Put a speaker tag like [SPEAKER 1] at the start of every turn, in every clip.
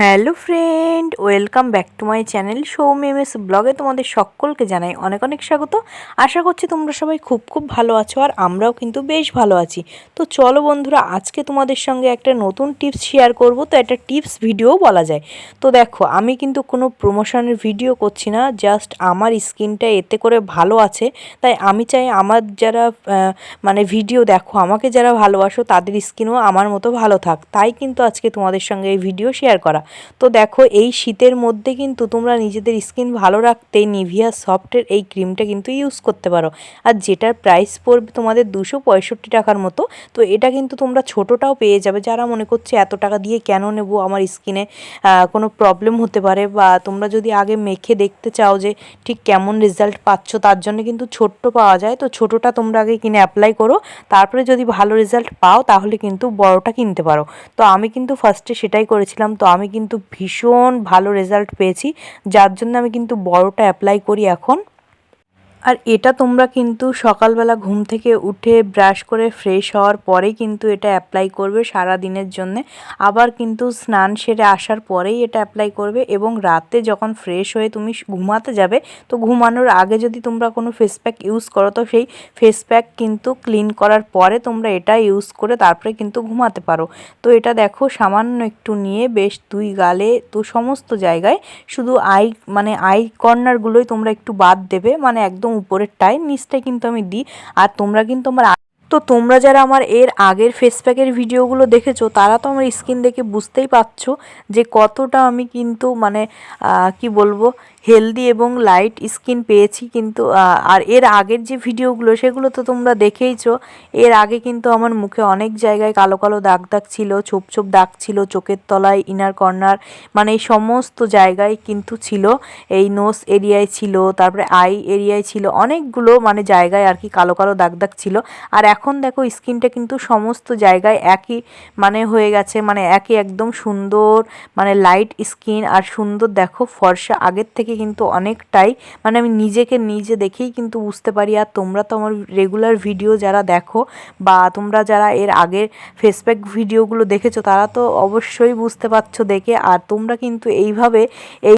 [SPEAKER 1] Hello friend, welcome back to my channel Soumi M S ব্লগে তোমাদের সকলকে জানাই অনেক অনেক স্বাগত। আশা করছি তোমরা সবাই খুব খুব ভালো আছো আর আমরাও কিন্তু বেশ ভালো আছি। তো চলো বন্ধুরা, আজকে তোমাদের সঙ্গে একটা নতুন টিপস শেয়ার করব। তো একটা টিপস ভিডিও বলা যায়। তো দেখো, আমি কিন্তু কোনো প্রমোশনের ভিডিও করছি না জাস্ট আমার স্কিনটা এতে করে ভালো আছে। তাই আমি চাই আমার যারা মানে ভিডিও দেখো, আমাকে যারা ভালোবাসো, তাদের স্কিনও আমার মতো ভালো থাক। তাই কিন্তু আজকে তোমাদের সঙ্গে এই ভিডিও শেয়ার করা। তো দেখো, এই শীতের মধ্যে কিন্তু তোমরা নিজেদের স্কিন ভালো রাখতে নিভিয়া সফটের এই ক্রিমটা কিন্তু ইউজ করতে পারো। আর যেটার প্রাইস পড়বে তোমাদের দুশো পঁয়ষট্টি টাকার মতো, তো এটা কিন্তু তোমরা ছোটোটাও পেয়ে যাবে। যারা মনে করছে, এত টাকা দিয়ে কেন নেব? আমার স্কিনে কোনো প্রবলেম হতে পারে? বা তোমরা যদি আগে মেখে দেখতে চাও যে, ঠিক কেমন রেজাল্ট পাচ্ছ? তার জন্য কিন্তু ছোট্ট পাওয়া যায়। তো ছোটোটা তোমরা আগে কিনে অ্যাপ্লাই করো। তারপরে যদি ভালো রেজাল্ট পাও, তাহলে কিন্তু বড়টা কিনতে পারো। তো আমি কিন্তু ফার্স্টে সেটাই করেছিলাম। তো আমি কিন্তু ভীষণ ভালো রেজাল্ট পেয়েছি। যার জন্য আমি কিন্তু বড়োটা অ্যাপ্লাই করি এখন। আর এটা তোমরা কিন্তু সকালবেলা ঘুম থেকে উঠে ব্রাশ করে ফ্রেশ হওয়ার পরেই কিন্তু এটা অ্যাপ্লাই করবে সারা দিনের জন্যে। আবার কিন্তু স্নান সেরে আসার পরেই এটা অ্যাপ্লাই করবে এবং রাতে যখন ফ্রেশ হয়ে তুমি ঘুমাতে যাবে, তো ঘুমানোর আগে যদি তোমরা কোনো ফেস প্যাক ইউজ করো, তো সেই ফেস প্যাক কিন্তু ক্লিন করার পরে তোমরা এটা ইউজ করে তারপরে কিন্তু ঘুমাতে পারো। তো এটা দেখো সামান্য একটু নিয়ে বেশ দুই গালে তো সমস্ত জায়গায়, শুধু আই মানে আই কর্নারগুলোই তোমরা একটু বাদ দেবে। মানে একদম উপরেরটায় নিচটায় কিন্তু আমি দিই। আর তোমরা কিন্তু আমার তো তোমরা যারা আমার এর আগের ফেস প্যাকের ভিডিওগুলো দেখেছ, তারা তো আমার স্কিন দেখে বুঝতেই পারছ যে কতটা আমি কিন্তু মানে কি বলব হেলদি এবং লাইট স্কিন পেয়েছি কিন্তু আর এর আগের যে ভিডিওগুলো সেগুলো তো তোমরা দেখেইছো। এর আগে কিন্তু আমার মুখে অনেক জায়গায় কালো কালো দাগ দাগ ছিল, ছোপ ছোপ দাগ ছিল, চোখের তলায় ইনার কর্নার মানে এই সমস্ত জায়গায় কিন্তু ছিল। এই নোস এরিয়ায় ছিল, তারপরে আই এরিয়ায় ছিল, অনেকগুলো মানে জায়গায় আর কি কালো কালো দাগ দাগ ছিল। আর এখন দেখো স্কিনটা কিন্তু সমস্ত জায়গায় একই মানে হয়ে গেছে মানে একই একদম সুন্দর মানে লাইট স্কিন আর সুন্দর দেখো ফর্সা। আগের থেকে কিন্তু অনেকটাই মানে আমি নিজেকে নিজে দেখেই কিন্তু বুঝতে পারি। আর তোমরা তো আমার রেগুলার ভিডিও যারা দেখো বা তোমরা যারা এর আগের ফেসপ্যাক ভিডিওগুলো দেখেছ, তারা তো অবশ্যই বুঝতে পারছ দেখে। আর তোমরা কিন্তু এইভাবে এই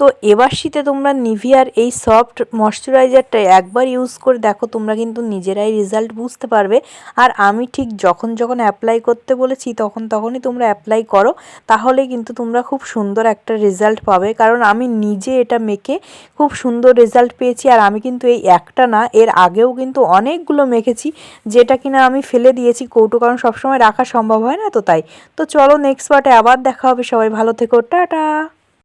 [SPEAKER 1] তো এবার শীতে তোমরা নিভিয়ার এই সফট ময়শ্চারাইজারটা একবার ইউজ করে দেখো, তোমরা কিন্তু নিজেরাই রেজাল্ট বুঝতে পারবে। আর আমি ঠিক যখন যখন অ্যাপ্লাই করতে বলেছি, তখন তখনই তোমরা অ্যাপ্লাই করো, তাহলে কিন্তু তোমরা খুব সুন্দর একটা রেজাল্ট পাবে। কারণ আমি নিজে এটা মেখে খুব সুন্দর রেজাল্ট পেয়েছি, আর আমি কিন্তু এই একটা না, এর আগেও কিন্তু অনেকগুলো মেখেছি, যেটা কিনা আমি ফেলে দিয়েছি কৌটো, কারণ সবসময় রাখা সম্ভব হয় না তো তাই। তো চলো নেক্সট পার্টে আবার দেখা হবে, সবাই ভালো থেকো, টাটা!